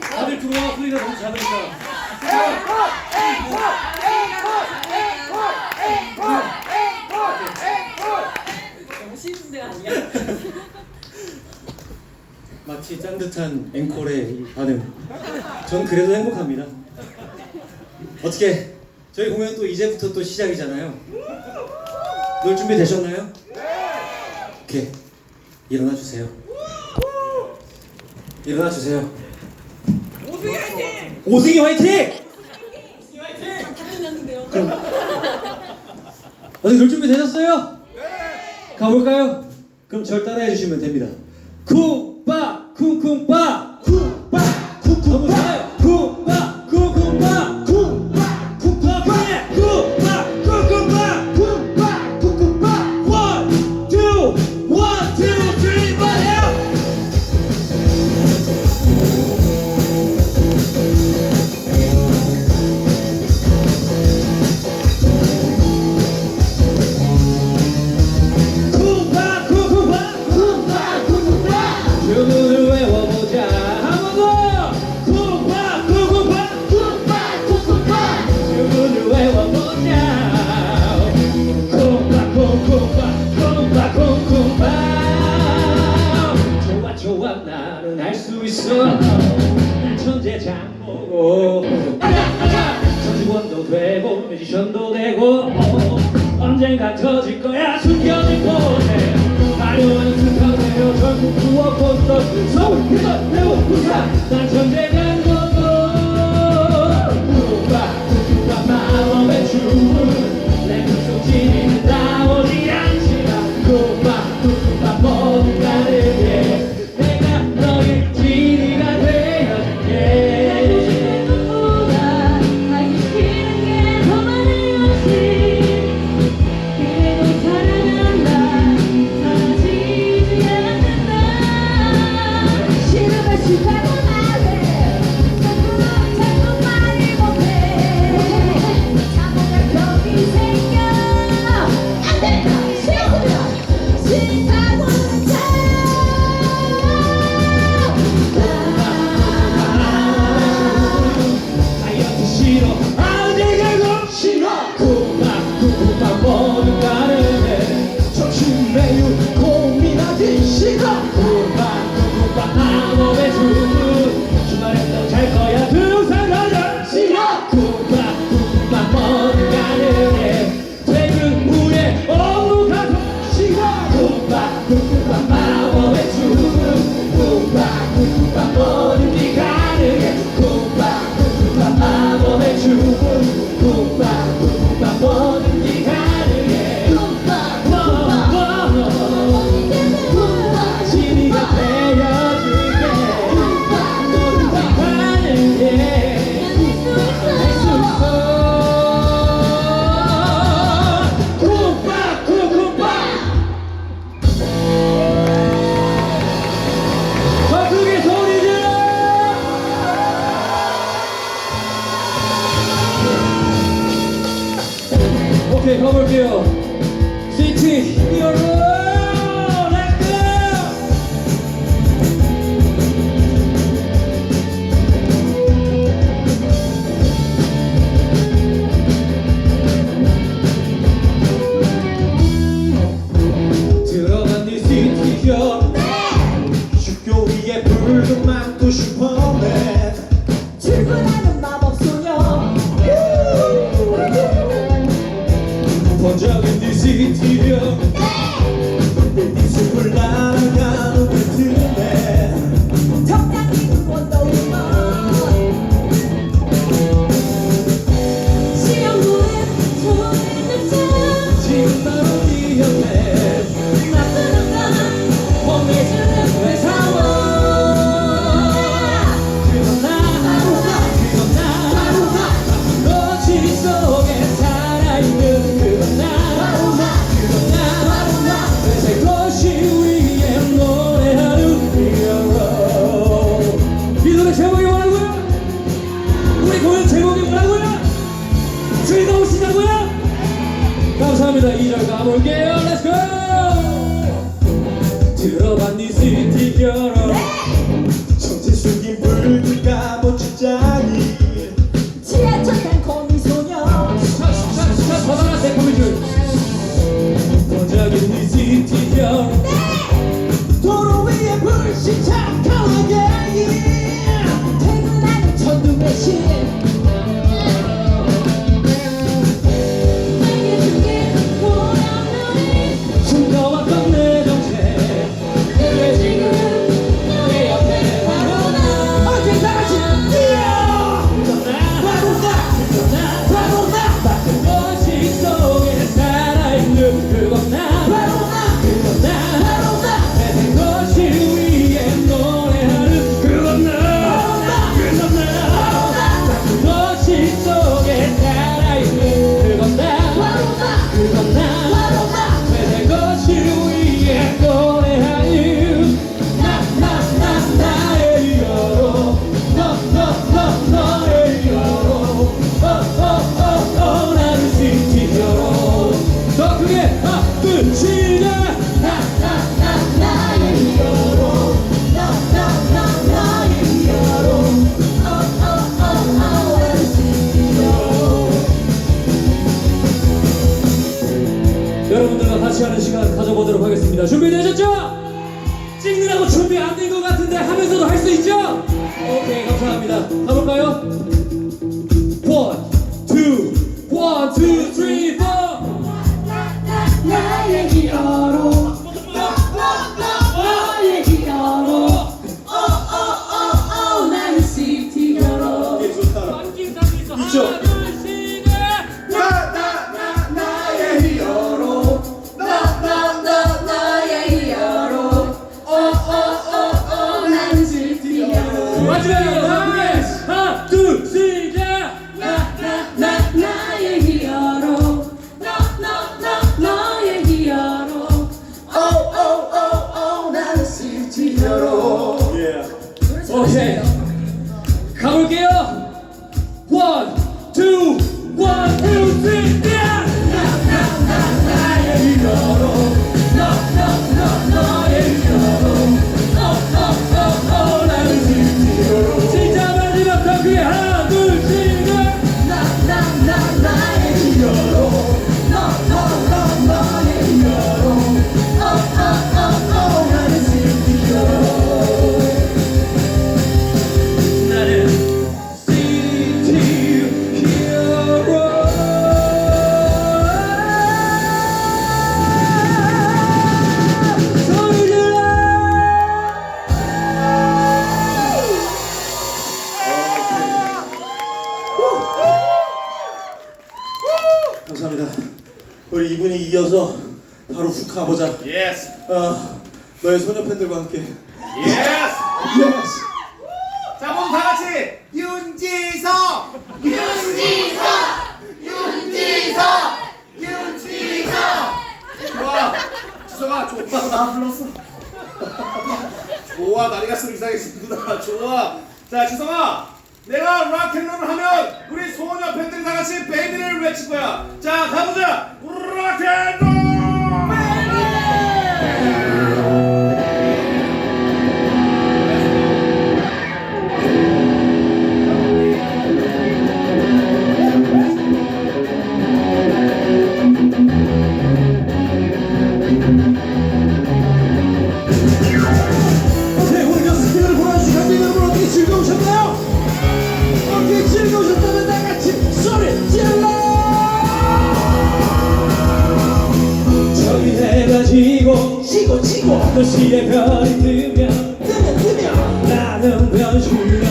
다들 들어와 소리가 너무 작으니까. 너무 쉬운데 아니야? 마치 짠 듯한 앵콜의 이 반응. 전 그래도 행복합니다. 어떻게 저희 공연 또 이제부터 또 시작이잖아요. 놀 준비 되셨나요? 오케이 일어나 주세요. 일어나 주세요. 오승이 화이팅! 오승이 화이팅! 다끝났는데요. 어디 놀 준비 되셨어요? 네. 가볼까요? 그럼 절 따라해 주시면 됩니다. 쿵빠 쿵쿵빠 쿵빠 주문을 외워보자. 한번더 쿵파 쿵쿵파 쿵파 쿵쿵파 주문을 외워보자. 쿵파 쿵쿵파 쿵파 쿵쿵파 좋아 좋아 나는 할수 있어. 난 천재 장보고. 전직원도 되고 뮤지션도 되고. 언젠가 터질 거야 숨겨진 곳에 전국 투어 콘서트 서울 대전 대구 부산 난 천재 장보고 누가 누가 마법의 춤을 가볼게요. 시티 히어로 들어간 네 시티요 학교 위에 붉은 망토 슈퍼맨. 출근하는 네 시티요 내 미술을 날 둘다 일어 가볼게요. Let's go! 들어봤니 시티 결혼 정체 숙인 불가 멋진 자. 하겠습니다. 준비되셨죠? 찍느라고 준비 안 된 것 같은데 하면서도 할 수 있죠? 오케이, 감사합니다. 가볼까요? One, two, one, two, three, four. 나의 히어로. 예. 오케이. 가볼게요. 원, 투, 원, 투. 우리 이분이 이어서 바로 훅 가보자. 예스. 아, 너의 소녀 팬들과 함께. 예스. 예스. 자, 모두 다 같이 윤지성, 윤지성, 윤지성, 윤지성. 와, 지성아, 좋다. 나 아, 불렀어. 좋아, 나리가 쓰 이상해지구나. 좋아. 자, 지성아. 내가 락앤롤을 하면 우리 소녀 팬들이 다 같이 베이비를 외칠 거야. 자, 가보자. Rotten 能不要去？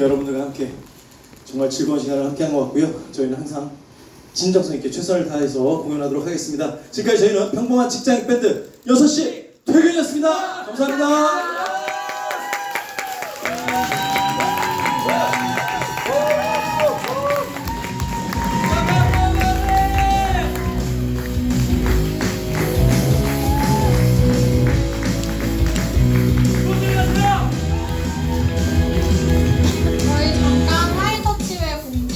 이렇게 여러분들과 함께 정말 즐거운 시간을 함께 한 것 같고요. 저희는 항상 진정성 있게 최선을 다해서 공연하도록 하겠습니다. 지금까지 저희는 평범한 직장인 밴드 6시 퇴근이었습니다. 감사합니다.